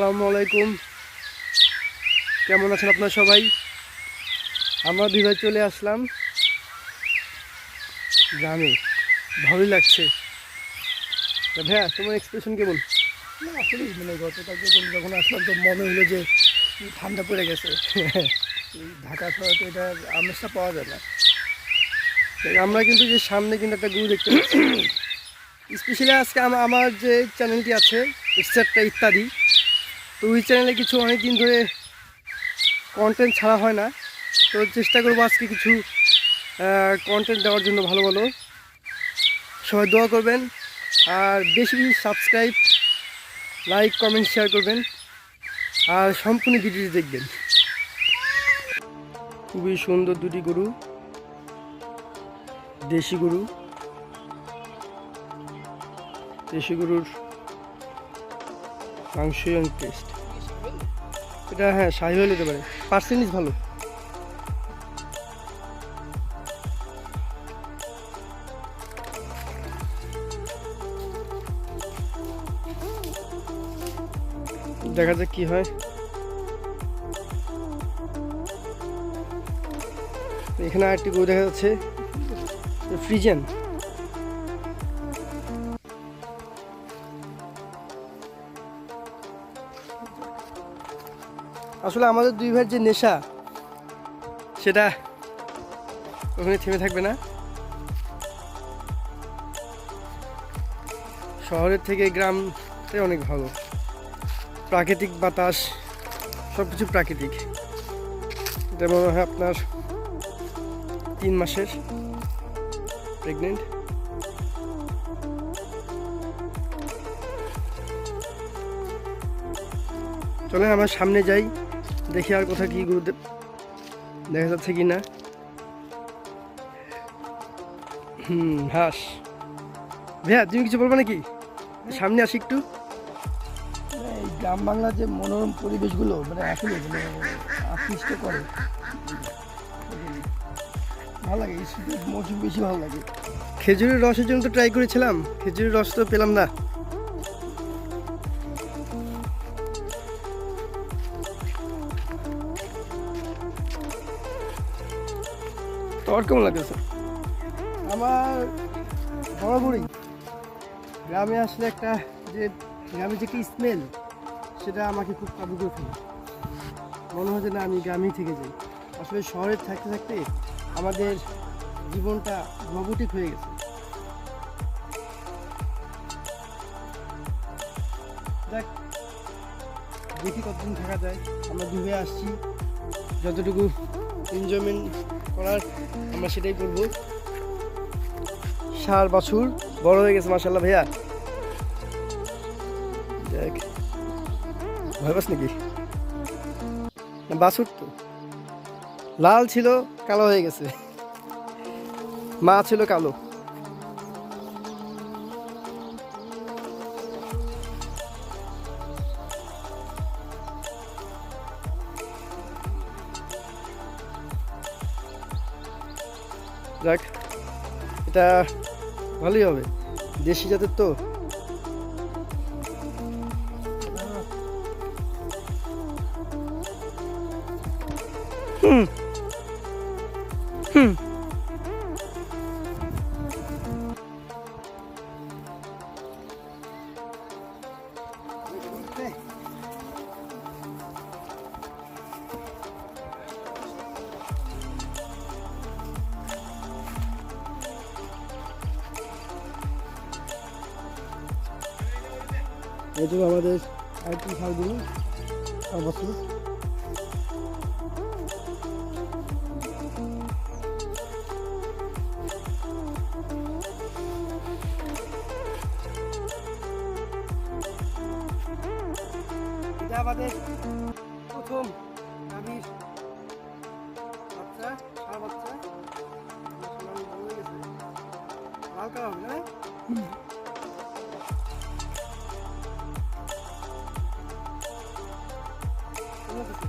আসসালামু আলাইকুম। কেমন আছেন আপনারা সবাই? আমরা দুই ভাই চলে আসলাম। গ্রামে ভালোই লাগছে। ভাইয়া তোমার এক্সপ্রেশন কেমন? না আসলে মানে গতকালকে যখন- যখন আসলাম তো মনে হলো যে ঠান্ডা পড়ে গেছে। ঢাকা শহরে তো এটা আমেজটা পাওয়া যায় না। আমরা কিন্তু যে সামনে কিন্তু একটা গরু দেখতে পাচ্ছি। স্পেশালি আজকে আমার যে চ্যানেলটি আছে এক্সট্রা ইত্যাদি তো ওই চ্যানেলে কিছু অনেক দিন ধরে কন্টেন্ট ছাড়া হয় না। তো চেষ্টা করব আজকে কিছু কন্টেন্ট দেওয়ার জন্য ভালো ভালো। সবাই দোয়া করবেন। আর বেশি বেশি সাবস্ক্রাইব লাইক কমেন্ট শেয়ার করবেন। আর সম্পূর্ণ ভিডিওটি দেখবেন। খুবই সুন্দর দুটি গরু। দেশি গরু। দেশি গরুর মাংসই টেস্ট এটা হ্যাঁ শাহি হয়ে যেতে পারে। পার্সেন্টেজ ভালো। দেখা যাক কি হয়। এখানে আরেকটি গরু দেখা যাচ্ছে। ফ্রিজেন। আসলে আমাদের দুই ভাইয়ের যে নেশা, সেটা ওখানে থেমে থাকবে না। শহরের থেকে গ্রামতে অনেক ভালো। প্রাকৃতিক বাতাস সব কিছু প্রাকৃতিক। এটা মনে হয় আপনার তিন মাসের প্রেগনেন্ট চলে আমার সামনে যাই। দেখি আর কোথাও কি গরু দে- দেখা যাচ্ছে কি না। হুম হাস। ভাইয়া তুমি কিছু বলব নাকি? সামনে আসি একটু। এই গ্রাম বাংলার যে মনোরম পরিবেশগুলো মানে আসলে মানে আকৃষ্ট করে। ভালো লাগে এই শীতের মৌসুম বেশি ভালো লাগে। খেজুরের রসের জন্য তো ট্রাই করেছিলাম। খেজুরের রস তো পেলাম না। তোর কেমন লাগতেছে আমার বরাবরই গ্রামে আসলে একটা যে গ্রামে যে একটা স্মেল সেটা আমাকে খুব কাবু করে ফেলে। মনে হয় যে না আমি গ্রামেই থেকে যাই। আসলে শহরে থাকতে থাকতে আমাদের জীবনটা রোবোটিক হয়ে গেছে। দেখ, দেখি কতদিন থাকা যায়। আমরা ডুবে আসছি। যতটুকু এনজয়মেন্ট করার, আমরা সেটাই করব। সার বছর, বড় হয়ে গেছে মাসাল্লাহ ভাইয়া। দেখ, ভয় পাস নাকি? বাছুর তো। লাল ছিল, কালো হয়ে গেছে। মা ছিল কালো। যাক এটা ভালোই হবে। দেশি জাতের তো। হুম। এই আমাদের আরেকটি সারগুলো অবশ্যই এটা আমাদের প্রথম গাভীর বাচ্চা সার কালার হবে না? কেমন লাগতেছে?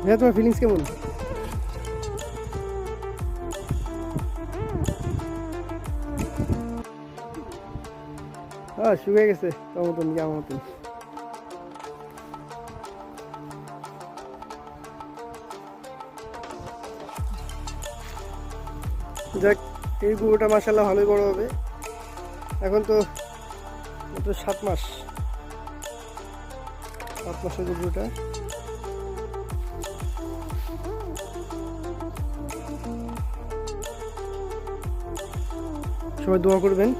ভাইয়া তোমার ফিলিংস কেমন হ্যাঁ শুকিয়ে গেছে তোর মতন কি আমার মতন যাক, এই গরুটা মাসাল্লাহ ভালোই বড় হবে। এখন তো সাত মাস। সাত মাসের গরুটা সবাই দোয়া করবেন।